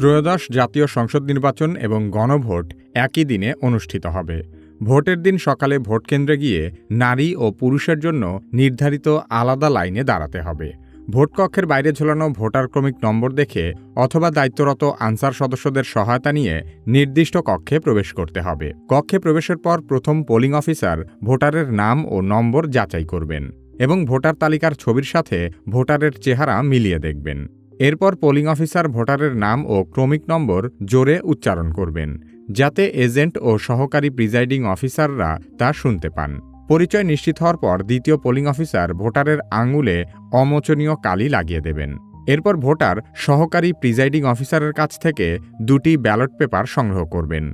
ত্রয়োদশ জাতীয় সংসদ নির্বাচন এবং গণভোট একই দিনে অনুষ্ঠিত হবে। ভোটের দিন সকালে ভোট কেন্দ্রে গিয়ে নারী ও পুরুষের জন্য নির্ধারিত আলাদা লাইনে দাঁড়াতে হবে। ভোটকক্ষের বাইরে ঝোলানো ভোটার ক্রমিক নম্বর দেখে অথবা দায়িত্বরত আনসার সদস্যদের সহায়তা নিয়ে নির্দিষ্ট কক্ষে প্রবেশ করতে হবে। কক্ষে প্রবেশের পর প্রথম পোলিং অফিসার ভোটারের নাম ও নম্বর যাচাই করবেন এবং ভোটার তালিকার ছবির সাথে ভোটারের চেহারা মিলিয়ে দেখবেন। এরপর পোলিং অফিসার ভোটারের নাম ও ক্রমিক নম্বর জোরে উচ্চারণ করবেন, যাতে এজেন্ট ও সহকারী প্রিজাইডিং অফিসাররা তা শুনতে পান। পরিচয় নিশ্চিত হওয়ার পর দ্বিতীয় পোলিং অফিসার ভোটারের আঙুলে অমোচনীয় কালি লাগিয়ে দেবেন। এরপর ভোটার সহকারী প্রিজাইডিং অফিসারের কাছ থেকে দুটি ব্যালট পেপার সংগ্রহ করবেন।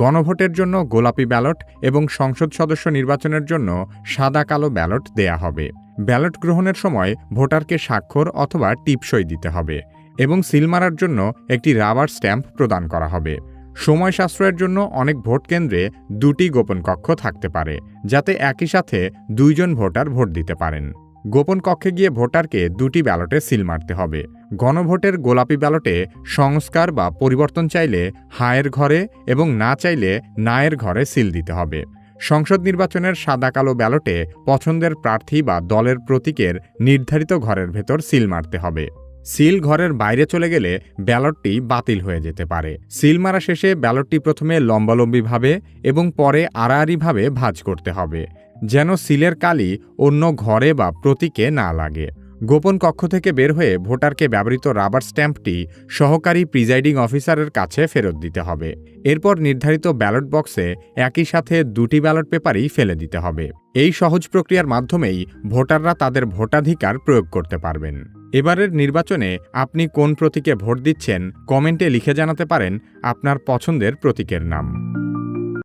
গণভোটের জন্য গোলাপি ব্যালট এবং সংসদ সদস্য নির্বাচনের জন্য সাদা কালো ব্যালট দেয়া হবে। ব্যালট গ্রহণের সময় ভোটারকে স্বাক্ষর অথবা টিপসই দিতে হবে এবং সিল মারার জন্য একটি রাবার স্ট্যাম্প প্রদান করা হবে। সময় সাশ্রয়ের জন্য অনেক ভোট কেন্দ্রে দুটি গোপন কক্ষ থাকতে পারে, যাতে একই সাথে দুইজন ভোটার ভোট দিতে পারেন। গোপন কক্ষে গিয়ে ভোটারকে দুটি ব্যালটে সিল মারতে হবে। গণভোটের গোলাপি ব্যালটে সংস্কার বা পরিবর্তন চাইলে হায়ের ঘরে এবং না চাইলে নায়ের ঘরে সিল দিতে হবে। সংসদ নির্বাচনের সাদা কালো ব্যালটে পছন্দের প্রার্থী বা দলের প্রতীকের নির্ধারিত ঘরের ভেতর সিল মারতে হবে। সিল ঘরের বাইরে চলে গেলে ব্যালটটি বাতিল হয়ে যেতে পারে। সিল মারা শেষে ব্যালটটি প্রথমে লম্বালম্বিভাবে এবং পরে আড়াআড়িভাবে ভাঁজ করতে হবে, যেন সিলের কালি অন্য ঘরে বা প্রতীকে না লাগে। গোপন কক্ষ থেকে বের হয়ে ভোটারকে ব্যবহৃত রাবার স্ট্যাম্পটি সহকারী প্রিজাইডিং অফিসারের কাছে ফেরত দিতে হবে। এরপর নির্ধারিত ব্যালট বক্সে একই সাথে দুটি ব্যালট পেপারই ফেলে দিতে হবে। এই সহজ প্রক্রিয়ার মাধ্যমেই ভোটাররা তাদের ভোটাধিকার প্রয়োগ করতে পারবেন। এবারের নির্বাচনে আপনি কোন প্রতীকে ভোট দিচ্ছেন কমেন্টে লিখে জানাতে পারেন আপনার পছন্দের প্রতীকের নাম।